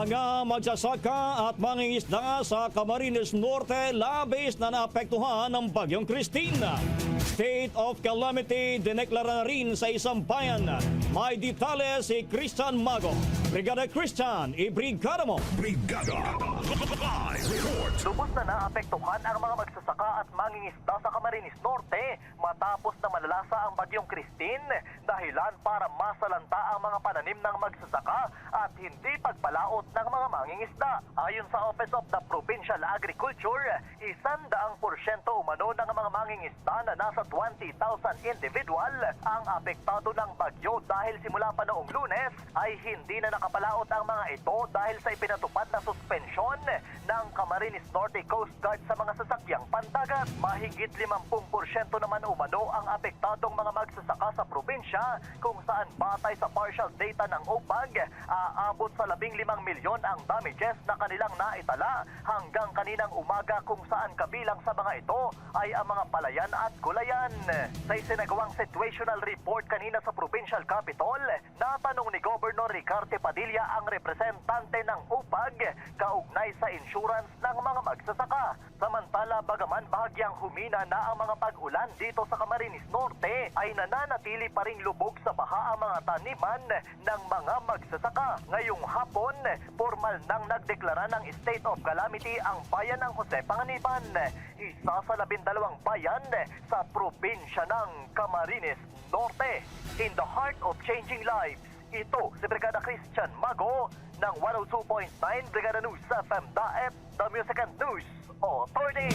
Mga magsasaka at mangingisda sa Camarines Norte labis na naapektuhan ng bagyong Christine. State of calamity dineklara na rin sa isang bayan. May detalye si Christian Mago. Brigada Christian, ibrigada mo. Brigada. Live report. Lubos na naapektuhan ang mga magsasaka at mangingisda sa Camarines Norte matapos na malalasa ang bagyong Christine dahilan para masalanta ang mga pananim ng magsasaka at hindi pagpalaot ng mga mangingisda. Ayon sa Office of the Provincial Agriculture, isandaang porsyento umano ng mga mangingisda na nasa 20,000 individual ang apektado ng bagyo dahil simula pa noong lunes ay hindi na nakapalaot ang mga ito dahil sa ipinatupad na suspensyon ng Camarines Norte Coast Guard sa mga sasakyang pandagat. Mahigit 50% naman umano ang apektadong mga magsasaka sa probinsya kung saan batay sa partial data ng OPAG, aabot sa 15 milyon ang damages na kanilang naitala hanggang kaninang umaga kung saan kabilang sa mga ito ay ang mga palayan at gulayan. Sa isinagawang situational report kanina sa provincial capital, natanong Ricarte Padilla ang representante ng UPAG kaugnay sa insurance ng mga magsasaka. Samantala, bagaman bahagyang humina na ang mga pag-ulan dito sa Camarines Norte, ay nananatili pa ring lubog sa baha ang mga taniman ng mga magsasaka. Ngayong hapon, formal nang nagdeklara ng state of calamity ang bayan ng Jose Panganiban, isa sa labindalawang bayan sa probinsya ng Camarines Norte. In the heart of changing lives, ito si Brigada Christian Mago ng 102.9 Brigada News FM Daet, The Music and News Authority.